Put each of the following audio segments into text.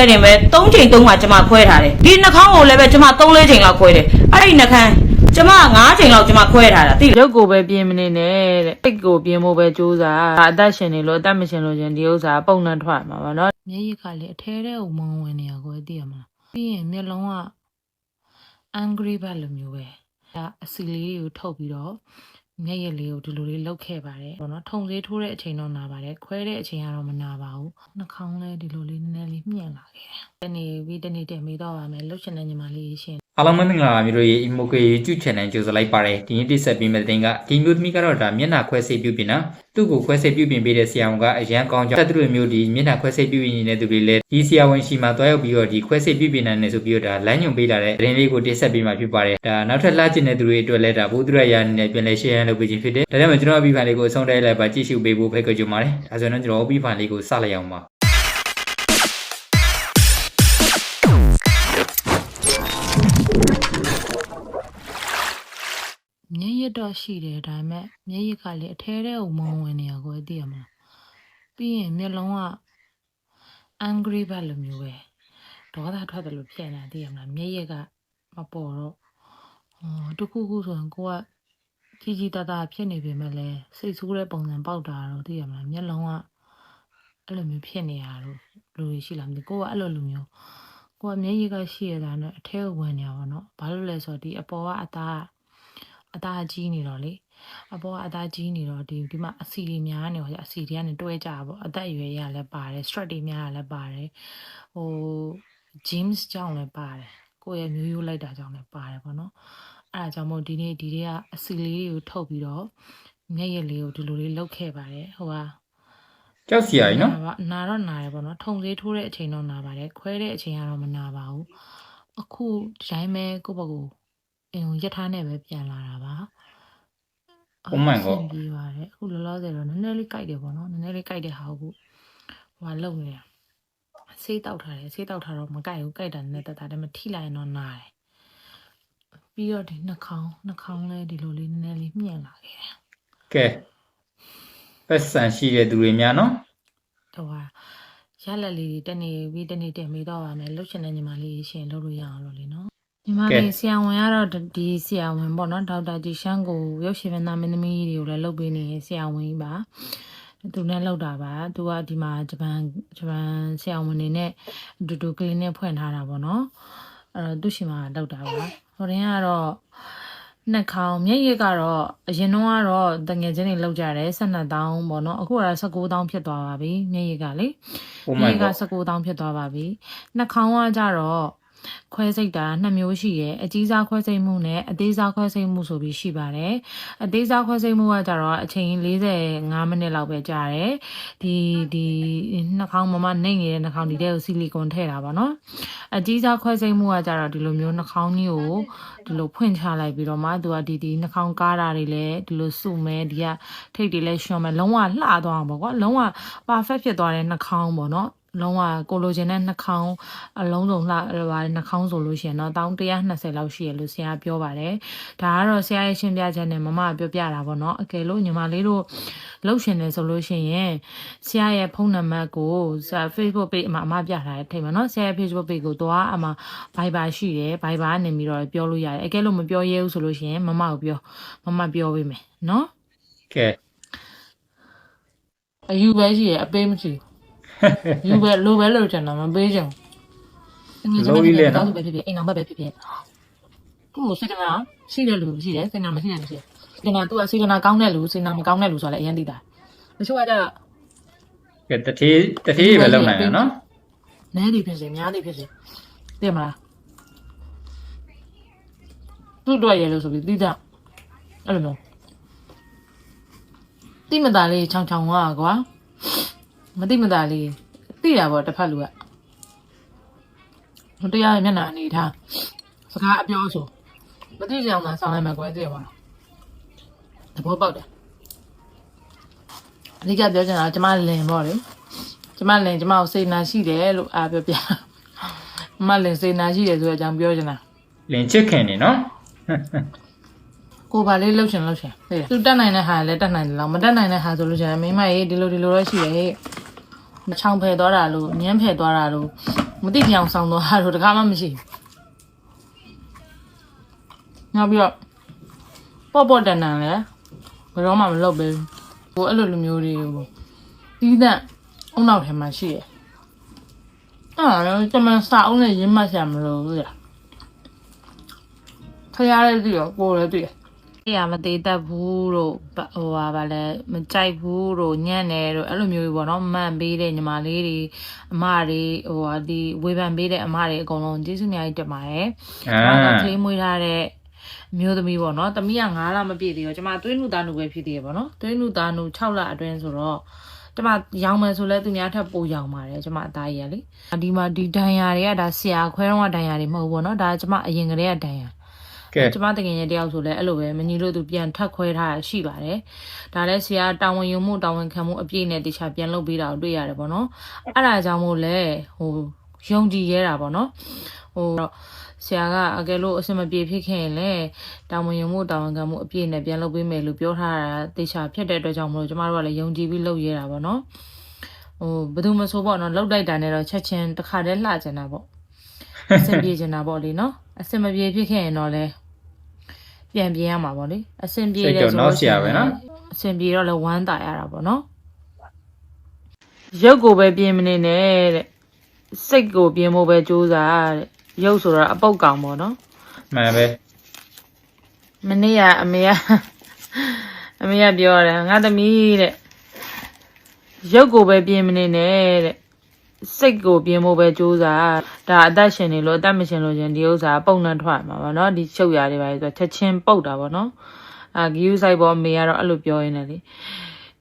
လဲနေပဲ၃ချိန်၃ခါကျမခွဲထားတယ်ဒီနှာခေါင်းကိုလည်းပဲကျမ၃၄ချိန်လောက်ခွဲတယ်အဲ့ဒီနှာခမ်းကျမ၅ချိန်လောက်ကျမခွဲထားတာသိလားရုပ်ကိုပဲပြင်းမနေနဲ့တဲ့စိတ်ကိုပြင်းဖို့ပဲကြိုးစားဒါအသက်ရှင်နေလို့အသက်မရှင်လို့ရှင်ဒီဥစ္စာပုံနှံထွက်မှာပါနော်မျက်ရည်ကလေအထဲထဲကိုမုံဝင်နေရကိုသိရမလားပြီးရင်မျက်လုံးက angry ဘက်လိုမျိုးပဲဒါအစီလေးတွေကိုထုတ်ပြီးတော့ မျက်ရည်လေးကိုဒီလိုလေးလောက်ခဲ့ပါတယ်ပေါ့နော်ထုံလေးထိုးတဲ့အချိန်တော့နာပါတယ်ခွဲတဲ့အချိန်ကတော့မနာပါဘူးနှာခေါင်းလည်းဒီလိုလေးနည်းနည်းလေးမြင့်လာခဲ့တယ်တနေ့ပြီးတနေ့တည်းမေးတော့ပါမယ်လှုပ်ရှင်တဲ့ညီမလေးရှင် အားလုံးပဲမင်္ဂလာပါမျိုးတို့ရေ Imoke YouTube channel ကြိုဆိုလိုက်ပါတယ်ဒီနေ့တိဆက်ပေးမယ့်တဲ့တင်ကဒီမျိုးသမီးကတော့ဒါမျက်နှာခွဲစိတ်ပြုပြင်တာသူ့ကိုခွဲစိတ်ပြုပြင်ပေးတဲ့ဆရာဝန်ကအရန်ကောင်းကြောင်းတက်သူတို့မျိုးဒီမျက်နှာခွဲစိတ်ပြုပြင်နေတဲ့သူတွေလည်းဒီဆရာဝန်ရှိမှတွားရောက်ပြီးတော့ဒီခွဲစိတ်ပြုပြင်နေတယ်ဆိုပြီးတော့ဒါလမ်းညွှန်ပေးလာတဲ့သတင်းလေးကိုတိဆက်ပေးမှာဖြစ်ပါတယ်ဒါနောက်ထပ်လာကျင်တဲ့သူတွေအတွက်လည်းဒါဘုဒ္ဓရရာအနေနဲ့ပြန်လဲ share လုပ်ပေးခြင်းဖြစ်တယ်ဒါကြောင့်မို့ကျွန်တော်အပြီးဖိုင်လေးကိုအဆုံးတိုက်လိုက်ပါကြည့်ရှုပေးဖို့ဖိတ်ခေါ်ကြပါတယ်ဒါဆိုရင်တော့ကျွန်တော်အပြီးဖိုင်လေးကိုစလိုက်အောင်ပါ မျက်ရည်တော့ရှိတယ်ဒါပေမဲ့မျက်ရည်ကလေအထဲထဲကိုမုံဝင်နေရကိုသိရမလားပြီးရင်မျက်လုံးက angry ဘက်လိုမျိုးပဲဒေါသထွက်တယ်လို့ဖြစ်နေတာသိရမလားမျက်ရည်ကမပေါ်တော့ဟောတခုခုဆိုရင်ကိုကကြီးကြီးတသားဖြစ်နေပေမဲ့လည်းစိတ်ဆိုးတဲ့ပုံစံပေါက်တာတော့သိရမလားမျက်လုံးကအဲ့လိုမျိုးဖြစ်နေရတော့လူတွေရှိလားမသိဘူးကိုကအဲ့လိုလူမျိုးကိုကမျက်ရည်ကရှိရတာနဲ့အထဲကိုဝင်နေရပါတော့ဘာလို့လဲဆိုတော့ဒီအပေါ်ကအသားက အသားကြီးနေတော့လေအပေါ်ကအသားကြီးနေတော့ဒီဒီမှာအစီတွေများနေပါကြအစီတွေကနေတွဲကြတာပေါ့အသက်အရွယ်ရလည်းပါတယ် stress တွေများလည်းပါတယ်ဟို James ကြောင့်လည်းပါတယ်ကိုယ့်ရဲ့မျိုးရိုးလိုက်တာကြောင့်လည်းပါတယ်ပေါ့နော်အဲ့ဒါကြောင့်မို့ဒီနေ့ဒီတွေကအစီလေးတွေကိုထုတ်ပြီးတော့မျက်ရည်လေးကိုဒီလိုလေးလုပ်ခဲ့ပါတယ်ဟိုကကြောက်စရာကြီးနော်နာပါနာတော့နာတယ်ပေါ့နော်ထုံသေးထိုးတဲ့အချိန်တော့နာပါတယ်ခွဲတဲ့အချိန်ကတော့မနာပါဘူးအခုဒီတိုင်းပဲကိုယ့်ဘက်ကို အင်းရက်ထားနဲ့ပဲပြန်လာတာပါ Oh my god အဆင်ပြေပါတယ်အခုလောလောဆယ်တော့နည်းနည်းလေးကြိုက်တယ်ပေါ့နော်နည်းနည်းလေးကြိုက်တဲ့ဟာကိုဟိုကလုံနေတာဆေးတောက်ထားတယ်ဆေးတောက်ထားတော့မကြိုက်ဘူးကြိုက်တာနည်းနည်းတတ်တာဒါပေမဲ့ထိလိုက်ရင်တော့နာတယ်ပြီးတော့ဒီနှာခေါင်းနှာခေါင်းလည်းဒီလိုလေးနည်းနည်းလေးမြင့်လာခဲ့တယ်ကဲပတ်စံရှိတဲ့သူတွေများနော်ဟိုဟာရလက်လေးတွေတနေ့ပြီးတနေ့တင်မေးတော့ပါမယ်လှုပ်ရှင်တဲ့ညီမလေးရှင်လှုပ်လို့ရအောင်လို့လေနော် ညီမလေးဆရာဝန်ကတော့ဒီဆရာဝန်ပေါ့နော်ဒေါက်တာဂျီရှန်ကိုရုပ်ရှင်မင်းသားမင်းသမီးတွေကိုလည်းလှုပ်ပေးနေဆရာဝန်ကြီးပါသူနဲ့လှုပ်တာပါသူကဒီမှာဂျပန်ဂျပန်ဆရာဝန်နေနဲ့အတူတူကလင်းနဲ့ဖွင့်ထားတာပေါ့နော်အဲ့တော့သူ့ရှင်မှာလှုပ်တာပါဟိုတင်းကတော့နှက်ခေါင်းမျက်ရည်ကတော့အရင်တော့ကတော့တငယ်ချင်းတွေလောက်ကြတယ်12တောင်းပေါ့နော်အခုကတော့19တောင်းဖြစ်သွားပါပြီမျက်ရည်ကလေ Oh မျက် my ရည်က god 19တောင်းဖြစ်သွားပါပြီနှက်ခေါင်းကကြတော့ ခွဲစိတ်တာနှစ်မျိုးရှိရယ်အကြီးစားခွဲစိတ်မှုနဲ့အသေးစားခွဲစိတ်မှုဆိုပြီးရှိပါတယ်အသေးစားခွဲစိတ်မှုကကြတော့အချိန်45မိနစ်လောက်ပဲကြာတယ်ဒီဒီနှက်ခေါင်းမမနှိမ့်နေတဲ့နှက်ခေါင်းဒီတဲ့ကိုဆီလီကွန်ထည့်တာပါနော်အကြီးစားခွဲစိတ်မှုကကြတော့ဒီလိုမျိုးနှက်ခေါင်းကြီးကိုဒီလိုဖွင့်ချလိုက်ပြီးတော့မှသူကဒီဒီနှာခေါင်းကားတာတွေလည်းဒီလိုစုမဲဒီကထိတ်တွေလည်းရှွန်မဲလုံးဝလှသွားအောင်ပေါ့ကွာလုံးဝ perfect ဖြစ်သွားတဲ့နှာခေါင်းပေါ့နော် လုံးဝကိုလိုချင်တဲ့နှာခေါင်းအလုံးစုံလှပါတယ်နှာခေါင်းဆိုလို့ရှိရင်တော့တောင်း120လောက်ရှိရလို့ဆရာပြောပါတယ်ဒါကတော့ဆရာရဲ့ရှင်းပြချက်နဲ့မမကပြောပြတာပေါ့နော်အကယ်လို့ညီမလေးတို့လှုပ်ရှင်နေဆိုလို့ရှိရင်ဆရာရဲ့ဖုန်းနံပါတ်ကိုဆရာ Facebook page အမအမပြထားတဲ့ထိတ်မှာနော်ဆရာရဲ့ Facebook page ကိုသွားအမ Viber ရှိတယ် Viber ကနေပြီးတော့ပြောလို့ရတယ်အကယ်လို့မပြောရဲဘူးဆိုလို့ရှိရင်မမကိုပြောမမပြောပေးမယ်နော်ကဲအယူပဲရှိရအပေးမရှိ ယူပဲလိုပဲလိုချင်တာမပေးချင်ဘူးပဲဖြစ်ဖြစ်အိမ်အောင်ပဲဖြစ်ဖြစ်ကိုမစိတ်ကနာရှိတဲ့လူရှိတယ်စိတ်နာမရှိတဲ့လူရှိတယ်စိတ်နာ तू ကစိတ်နာကောင်းတဲ့လူစိတ်နာမကောင်းတဲ့လူဆိုတော့လည်းအရင်သိတာတချို့ကကြတော့ကဲတထေးတထေးပဲလုံနိုင်တယ်နော်နဲသည်ဖြစ်စေများသည်ဖြစ်စေသိမလားသူ့တော့ရဲလို့ဆိုပြီးသိတာအဲ့လိုမျိုးတိမတာလေးချောင်ချောင်ကကွာ မတိမတာလေးသိတာပေါ့တစ်ဖက်လူကမတရားရဲ့မျက်နှာအနေထားစကားအပြောဆိုမသိကြအောင်သာဆောင်လိုက်မှာကွယ်သိရပါလားသဘောပေါက်တယ်အဓိကပြောချင်တာကကျမလင်ပေါ့လေကျမလည်းကျမကိုစေနာရှိတယ်လို့အားပြောပြမမလည်းစေနာရှိတယ်ဆိုတဲ့အကြောင်းပြောချင်တာလင်ချစ်ခင်နေနော်ကိုယ်ပါလေးလှုပ်ရှင်လှုပ်ရှင်သိတယ်သူတက်နိုင်တဲ့ဟာလည်းတက်နိုင်တယ်လို့မတက်နိုင်တဲ့ဟာဆိုလို့ရှိရင်မိမရေးဒီလိုဒီလိုတော့ရှိရဲ့ဟဲ့ မချောင်ဖယ်သွားတာလို့ညမ်းဖယ်သွားတာလို့မသိပြောင်ဆောင်တော့ဟာတော့တကားမှမရှိဘူးနောက်ပြီးတော့ပေါ့ပေါ့တန်တန်လဲဘယ်တော့မှမလုပ်ပဲဟိုအဲ့လိုလူမျိုးတွေကိုတီးတဲ့အုံနောက်ထဲမှာရှိရယ်အဲ့ဒါလည်းကျွန်မစာအုံးနဲ့ရင်းမှတ်ဆရာမလို့ဘူးလေခရရလည်းသိရောကိုယ်လည်းသိရအေး ရမသေးတတ်ဘူးလို့ဟိုဟာဗာလဲမကြိုက်ဘူးလို့ညံ့တယ်လို့အဲ့လိုမျိုးတွေပေါ့နော်မှန်ပေးတဲ့ညီမလေးတွေအမတွေဟိုဟာဒီဝေဖန်ပေးတဲ့အမတွေအကုန်လုံးကျေးဇူးအများကြီးတင်ပါတယ်အာကျွန်တော်ကသေးမွေးထားတဲ့အမျိုးသမီးပေါ့နော်။သမီးက9လမပြည့်သေးတော့ကျွန်မသွေးနုသားနုပဲဖြစ်သေးရပေါ့နော်။သွေးနုသားနု6လအတွင်းဆိုတော့ကျွန်မရောင်မယ်ဆိုလဲသူများထပ်ပိုရောင်ပါတယ်ကျွန်မအသားရည်ကလေ။ဒီမှာဒီဒဏ်ရာတွေကဒါဆရာခွဲတော့ကဒဏ်ရာတွေမဟုတ်ဘူးပေါ့နော်။ဒါကျွန်မအရင်ကတည်းကဒဏ်ရာ ကဲကျွန်မတကယ်ရင်တယောက်ဆိုလဲအဲ့လိုပဲမညီလို့သူပြန်ထပ်ခွဲထားတာရှိပါတယ်။ဒါလည်းဆရာတာဝန်ယူမှုတာဝန်ခံမှုအပြည့်နဲ့တခြားပြန်လုပ်ပေးတာကိုတွေ့ရတယ်ပေါ့နော်။အဲ့ဒါကြောင့်မို့လဲဟိုယုံကြည်ရဲတာပေါ့နော်။ဟိုတော့ဆရာကအကယ်လို့အဆင်မပြေဖြစ်ခဲ့ရင်လည်းတာဝန်ယူမှုတာဝန်ခံမှုအပြည့်နဲ့ပြန်လုပ်ပေးမယ်လို့ပြောထားတာတေချာဖြစ်တဲ့အတွက်ကြောင့်မလို့ကျမတို့ကလည်းယုံကြည်ပြီးလုပ်ရဲတာပေါ့နော်ဟိုဘယ်သူမဆိုပေါ့နော်လောက်လိုက်တာနဲ့တော့ချက်ချင်းတစ်ခါတည်းလှကျင်တာပေါ့အဆင်ပြေကျင်တာပေါ့လေနော်အဆင်မပြေဖြစ်ခဲ့ရင်တော့လေ ပြန်ပြေးရမှာပေါ့လေအဆင်ပြေတယ်ဆိုလို့ရှိရင်အဆင်ပြေတော့လည်းဝမ်းသာရတာပေါ့နော်ရုပ်ကိုပဲပြင်မနေနဲ့တဲ့စိတ်ကိုပြင်ဖို့ပဲကြိုးစားတဲ့ရုပ်ဆိုတာအပုတ်ကောင်ပေါ့နော်မှန်ပဲမနေ့ကအမေကအမေကပြောတယ်ငါသမီးတဲ့ရုပ်ကိုပဲပြင်မနေနဲ့တဲ့ စိတ်ကိုပြင်ဖို့ပဲကြိုးစားဒါအသက်ရှင်နေလို့အသက်မရှင်လို့ရှင်ဒီဥစ္စာပုံနှံထွက်မှာပါနော်ဒီချုပ်ရတွေပါဆိုချက်ချင်းပုတ်တာပေါ့နော်အာဂီယူဆိုင်ပေါ်မေကတော့အဲ့လိုပြောရင်းတယ်လေ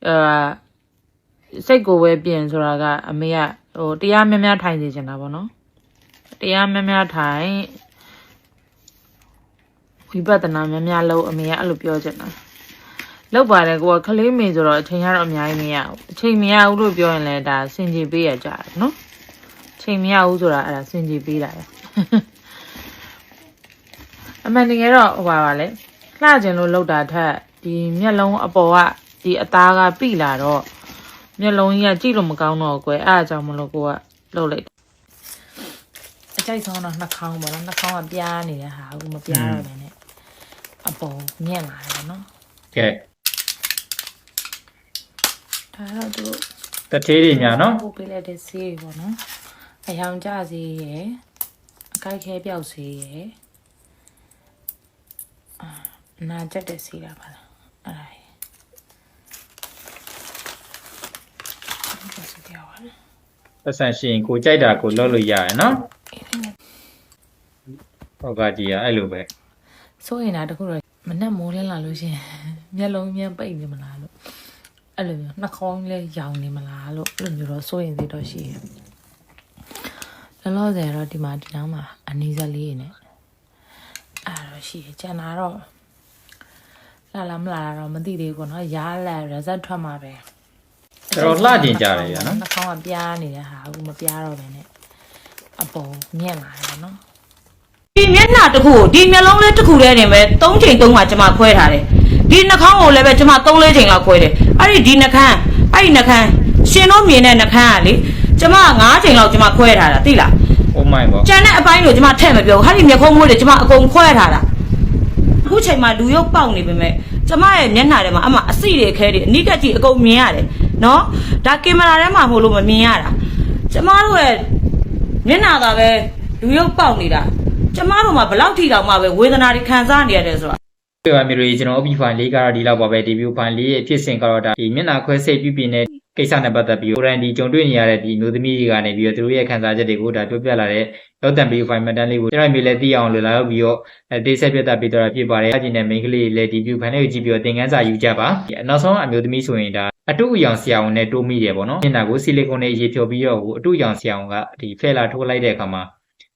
အာစိတ်ကိုပဲပြင်ဆိုတာကအမေကဟိုတရားများများထိုင်နေချင်တာပေါ့နော်တရားများများထိုင်ဝိပဿနာများများလို့အမေကအဲ့လိုပြောချင်တာ လောက်ပါတယ်ကိုကခလေးမေဆိုတော့အချိန်ကတော့အများကြီးမရဘူးအချိန်မရဘူးလို့ပြောရင်လည်းဒါစင်ကြေပေးရကြတယ်နော်အချိန်မရဘူးဆိုတာအဲ့ဒါစင်ကြေပေးတာပဲအမှန်တကယ်တော့ဟိုပါပါလေလှကျင်လို့လောက်တာထက်ဒီမျက်လုံးအပေါ်ကဒီအသားကပိလာတော့မျက်လုံးကြီးကကြည့်လို့မကောင်းတော့ဘူးကွယ်အဲ့အကြောင်းမလို့ကိုကလှုပ်လိုက်တယ်အကြိုက်ဆုံးတော့နှာခေါင်းပေါ့နော်နှာခေါင်းကပြားနေတဲ့ဟာအခုမပြားတော့ဘူးနဲ့အပေါ်မြင့်လာတယ်နော်ကဲ ဒါတော့သူတို့တထေးတွေများနော်ပို့ပေးလိုက်တဲ့ဆေးတွေပေါ့နော်အယောင်ကျဆေးရယ်အကိုက်ခဲပြောက်ဆေးရယ်အာနာကျက်တဲ့ဆေးတာပါလားအဲ့ဒါရယ်ဘာစတရားပါလဲပတ်စံရှိရင်ကိုကြိုက်တာကိုလုပ်လို့ရတယ်နော်အဲ့ဒါနဲ့ဟောကကြီးอ่ะအဲ့လိုပဲစိုးရင်တော့တခုတော့မနဲ့မိုးလင်းလာလို့ရှရင်မျက်လုံးမြန်ပိတ်နေမလားလို့ အဲ့လိုမျိုးနှာခေါင်းလေးရောင်နေမလားလို့အဲ့လိုမျိုးတော့စိုးရင်သေးတော့ရှိရဲ့လောလောဆယ်တော့ဒီမှာဒီနောက်မှာအနီးစပ်လေးနဲ့အဲ့တော့ရှိရဲ့ကျန်တာတော့လာလာမလာလာတော့မသိသေးဘူးပေါ့နော်ရားလက် result ထွက်မှာပဲတော်တော်လှကျင်ကြတယ်ဗျာနော်နှာခေါင်းကပြားနေတဲ့ဟာအခုမပြားတော့ပဲနဲ့အပေါ်မြင့်လာတယ်ပေါ့နော်ဒီမျက်နှာတစ်ခုကိုဒီမျက်လုံးလေးတစ်ခုတည်းနေပဲ၃ချိန်၃ခါကျွန်မခွဲထားတယ်ဒီနှာခေါင်းကိုလည်းပဲကျွန်မ၃၄ချိန်လောက်ခွဲတယ် အဲ့ဒီဒီနှာခမ်းအဲ့ဒီနှာခမ်းရှင်တို့မြင်တဲ့နှာခမ်းကလေကျွန်မ၅ချိန်လောက်ကျွန်မခွဲထားတာသိလား Oh my god ကျန်တဲ့အပိုင်းကိုကျွန်မထည့်မပြောဘူးဟာဒီမျက်ခုံးမိုးတွေကျွန်မအကုန်ခွဲထားတာအခုချိန်မှာလူရုပ်ပေါက်နေပေမဲ့ကျွန်မရဲ့မျက်နှာထဲမှာအမှအစိတွေခဲတွေအနိကကြီးအကုန်မြင်ရတယ်နော်ဒါကင်မရာထဲမှာမဟုတ်လို့မမြင်ရတာကျွန်မတို့ရဲ့မျက်နှာသာပဲလူရုပ်ပေါက်နေတာကျွန်မတို့မှာဘယ်လောက်ထိတောင်မှပဲဝေဒနာတွေခံစားနေရတယ်ဆိုတာ ဒီပါမျိုးတွေကျွန်တော် OP file လေးကတော့ဒီလောက်ပါပဲ debut file လေးရဲ့ဖြစ်စဉ်ကတော့ဒါဒီမျက်နှာခွဲစိတ်ပြုပြင်တဲ့ကိစ္စနဲ့ပတ်သက်ပြီး Orange ဒီကြုံတွေ့နေရတဲ့ဒီမျိုးသမီးတွေကနေပြီးတော့သူတို့ရဲ့ခံစားချက်တွေကိုဒါပြောပြလာတဲ့ရောက်တံ debut file မှတ်တမ်းလေးကိုကျွန်တော်မျိုးလည်းသိအောင်လို့လာရောက်ပြီးတော့အဲတိဆက်ပြတ်တာပြတော့ဖြစ်ပါတယ်အကျဉ်းနဲ့ main ကလေးလည်း debut file လေးကိုကြည့်ပြီးတော့သင်ခန်းစာယူကြပါနောက်ဆုံးအမျိုးသမီးဆိုရင်ဒါအတုအယောင်ဆရာဝန်နဲ့တိုးမိတယ်ပေါ့နော်မျက်နှာကိုဆီလီကွန်နဲ့ရေဖြော်ပြီးတော့အတုအယောင်ဆရာဝန်ကဒီဖဲလာထိုးလိုက်တဲ့အခါမှာ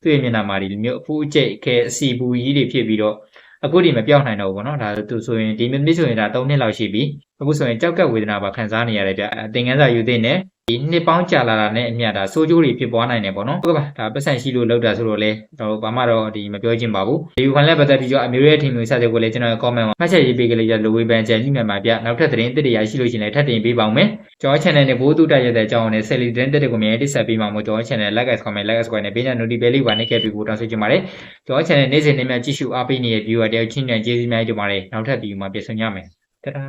သူ့ရဲ့မျက်နှာမှာဒီလိုမျိုးအဖူးအကျိတ်ခဲအစီဘူးကြီးတွေဖြစ်ပြီးတော့ အခုဒီမပြောင်းနိုင်တော့ဘူးပေါ့နော်ဒါသူဆိုရင်ဒီမိနစ်ဆိုရင်ဒါ3နှစ်လောက်ရှိပြီဟ အခုဆိုရင်ကြောက်ကက်ဝေဒနာပါခံစားနေရတယ်ဗျအသင်ခန်းစာယူသိနေဒီနှစ်ပေါင်းကြာလာတာနဲ့အမျှဒါစိုးကျိုးတွေဖြစ်ပွားနိုင်တယ်ပေါ့နော်ဟုတ်ကဲ့ပါဒါပတ်စံရှိလို့လောက်တာဆိုတော့လေတော့ဘာမှတော့ဒီမပြောချင်ပါဘူးဒီခွန်လည်းပတ်သက်ပြီးတော့အမျိုးရဲ့ထင်မြင်ဆက်တွေကိုလည်းကျွန်တော် comment မှာမှတ်ချက်ရေးပေးကြလေးကြလိုဝေဖန်ကြညှိနှံပါဗျနောက်ထပ်သတင်းတစ်တရားရှိလို့ရှိရင်လည်းထပ်တင်ပေးပါဦးမယ်ကျွန်တော် channel နဲ့ဘိုးတူတက်ရတဲ့အကြောင်းနဲ့ Sally သတင်းတစ်တွေကိုမြင်တိဆက်ပေးမှာမို့ကျွန်တော် channel like and comment like and subscribe နဲ့ပေးကြ notification လေးပါနေခဲ့ပြီးကိုတောင်းဆိုချင်ပါတယ်ကျွန်တော် channel နေ့စဉ်နေ့မြကြည့်ရှုအားပေးနေတဲ့ viewer တယောက်ချင်းနဲ့ကျေးဇူးများတင်ပါတယ်နောက်ထပ် video မှာပြန်ဆုံကြမယ်တဒါ